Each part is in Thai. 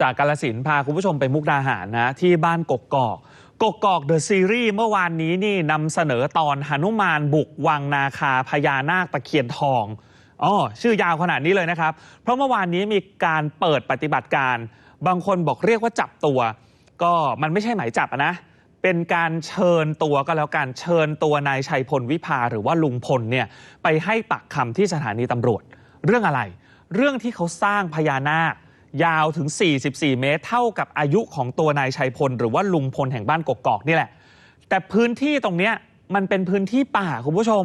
จากกาลสินพาคุณผู้ชมไปมุกดาหารนะที่บ้านกกอกกกอกเดอะซีรีส์เมื่อวานนี้นี่นำเสนอตอนหนุมานบุกวังนาคาพญานาคตะเคียนทองอ๋อชื่อยาวขนาดนี้เลยนะครับ เพราะเมื่อวานนี้มีการเปิดปฏิบัติการ บางคนบอกเรียกว่าจับตัว ก็มันไม่ใช่หมายจับนะเป็นการเชิญตัวก็แล้วกันเชิญตัวนายชัยพลวิภาหรือว่าลุงพลเนี่ยไปให้ปากคำที่สถานีตำรวจ เรื่องอะไร เรื่องที่เขาสร้างพญานาค ยาวถึง 44 เมตร เท่ากับอายุของตัวนายชัยพล หรือว่าลุงพลแห่งบ้านกกอกนี่แหละ แต่พื้นที่ตรงเนี้ยมันเป็นพื้นที่ป่าคุณผู้ชม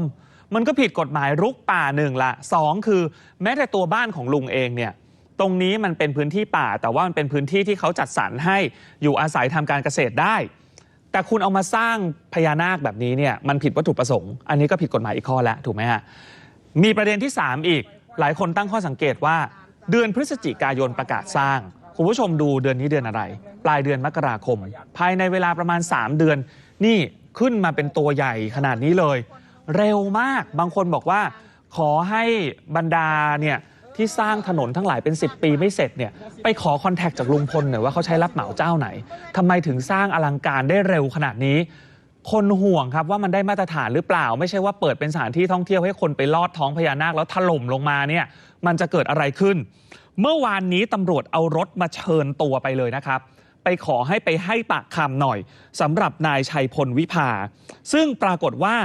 มันก็ผิดกฎหมายรุกป่าหนึ่งละสองคือ แม้แต่ตัวบ้านของลุงเองเนี่ยตรงนี้มันเป็นพื้นที่ป่า แต่ว่ามันเป็นพื้นที่ที่เขาจัดสรรให้อยู่อาศัยทำการเกษตรได้ แต่คุณเอามาสร้างพญานาคแบบนี้เนี่ยมันผิดวัตถุประสงค์ อันนี้ก็ผิดกฎหมายอีกข้อล้วถูกไหมฮะมีประเด็นที่ 3 อีกหลายคนตั้งข้อสังเกตว่า เดือนพฤศจิกายนประกาศสร้าง คุณผู้ชมดูเดือนนี้เดือนอะไร ปลายเดือนมกราคม ภายในเวลาประมาณ 3 เดือน นี่ขึ้นมาเป็นตัวใหญ่ขนาดนี้เลย เร็วมากบางคนบอกว่า ขอให้บรรดาเนี่ยที่สร้างถนนทั้งหลายเป็น 10 ปีไม่เสร็จเนี่ยไปขอคอนแทคจากลุงพลหน่อยว่าเขาใช้รับเหมาเจ้าไหนทำไมถึงสร้างอลังการได้เร็วขนาดนี้ คนห่วงครับว่ามันได้มาตรฐานหรือเปล่า ไม่ใช่ว่าเปิดเป็นสถานที่ท่องเที่ยวให้คนไปลอดท้องพญานาคแล้วถล่มลงมาเนี่ยมันจะเกิดอะไรขึ้น เมื่อวานนี้ตำรวจเอารถมาเชิญตัวไปเลยนะครับ ไปขอให้ไปให้ปากคำหน่อยสำหรับนายชัยพลวิภา ซึ่งปรากฏว่า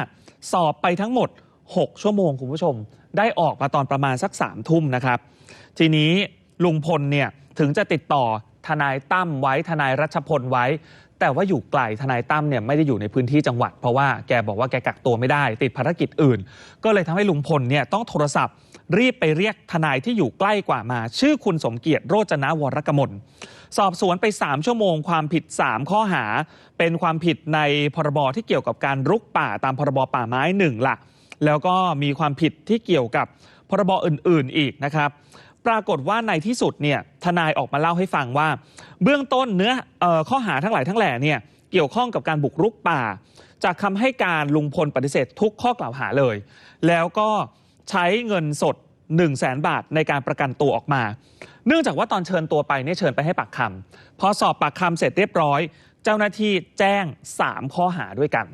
สอบไปทั้งหมด 6 ชั่วโมงคุณผู้ชม ได้ออกมาตอนประมาณสัก3ามทุ่มนะครับ ทีนี้ลุงพลเนี่ยถึงจะติดต่อทนายตั้มไว้ทนายรัชพลไว้ แต่ว่าอยู่ไกลทนายตั้มเนี่ยไม่ได้อยู่ในพื้นที่จังหวัด เพราะว่าแกบอกว่าแกกักตัวไม่ได้ ติดภารกิจอื่น ก็เลยทำให้ลุงพลเนี่ยต้องโทรศัพท์ รีบไปเรียกทนายที่อยู่ใกล้กว่ามา ชื่อคุณสมเกียรติโรจนวรกมลสอบสวนไป 3 ชั่วโมงความผิด 3 ข้อหา เป็นความผิดในพรบที่เกี่ยวกับการรุกป่าตามพรบป่าไม้หนึ่งละแล้วก็มีความผิดที่เกี่ยวกับพรบอื่น ๆ อีกนะครับ ปรากฏว่าในที่สุดเนี่ยทนายออกมาเล่าให้ฟังว่า เบื้องต้นเนื้อออข้อหาทั้งหลายทั้งแหล่เนี่ยเกี่ยวข้องกับการบุกรุกป่า จากคำให้การลุงพลปฏิเสธทุกข้อกล่าวหาเลย แล้วก็ใช้เงินสด 1 0 0 0 0แสนบาทในการประกันตัวออกมา เนื่องจากว่าตอนเชิญตัวไปเนี่ยเชิญไปให้ปากคำพอสอบปากคำเสร็จเรียบร้อย เจ้าหน้าที่แจ้ง 3 ข้อหาด้วยกัน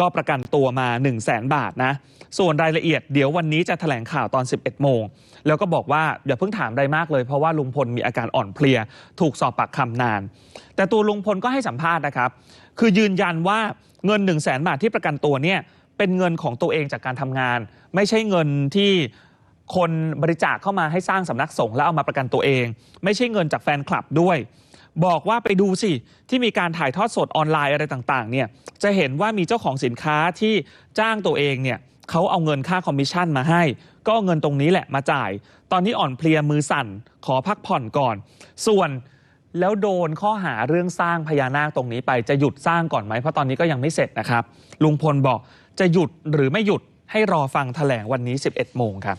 ก็ประกันตัวมา 1 0 0 0 0แสนบาทนะ ส่วนรายละเอียดเดี๋ยววันนี้จะแถลงข่าวตอน 11 โมง แล้วก็บอกว่าอย่าเพิ่งถามอะไรมากเลยเพราะว่าลุงพลมีอาการอ่อนเพลีย ถูกสอบปากคำนาน แต่ตัวลุงพลก็ให้สัมภาษณ์นะครับ คือยืนยันว่าเงิน 1 0 0 0 0แสนบาทที่ประกันตัวเนี่ยเป็นเงินของตัวเองจากการทำงาน ไม่ใช่เงินที่คนบริจาคเข้ามาให้สร้างสำนักสงฆ์แล้วเอามาประกันตัวเอง ไม่ใช่เงินจากแฟนคลับด้วย บอกว่าไปดูสิ ที่มีการถ่ายทอดสดออนไลน์อะไรต่างๆเนี่ยจะเห็นว่ามีเจ้าของสินค้าที่จ้างตัวเองเนี่ยเขาเอาเงินค่าคอมมิชชั่นมาให้ ก็เงินตรงนี้แหละมาจ่าย ตอนนี้อ่อนเพลียมือสั่น ขอพักผ่อนก่อน ส่วนแล้วโดนข้อหาเรื่องสร้างพญานาคตรงนี้ไปจะหยุดสร้างก่อนไหมเพราะตอนนี้ก็ยังไม่เสร็จนะครับ ลุงพลบอกจะหยุดหรือไม่หยุดให้รอฟังแถลงวันนี้ 11 โมงครับ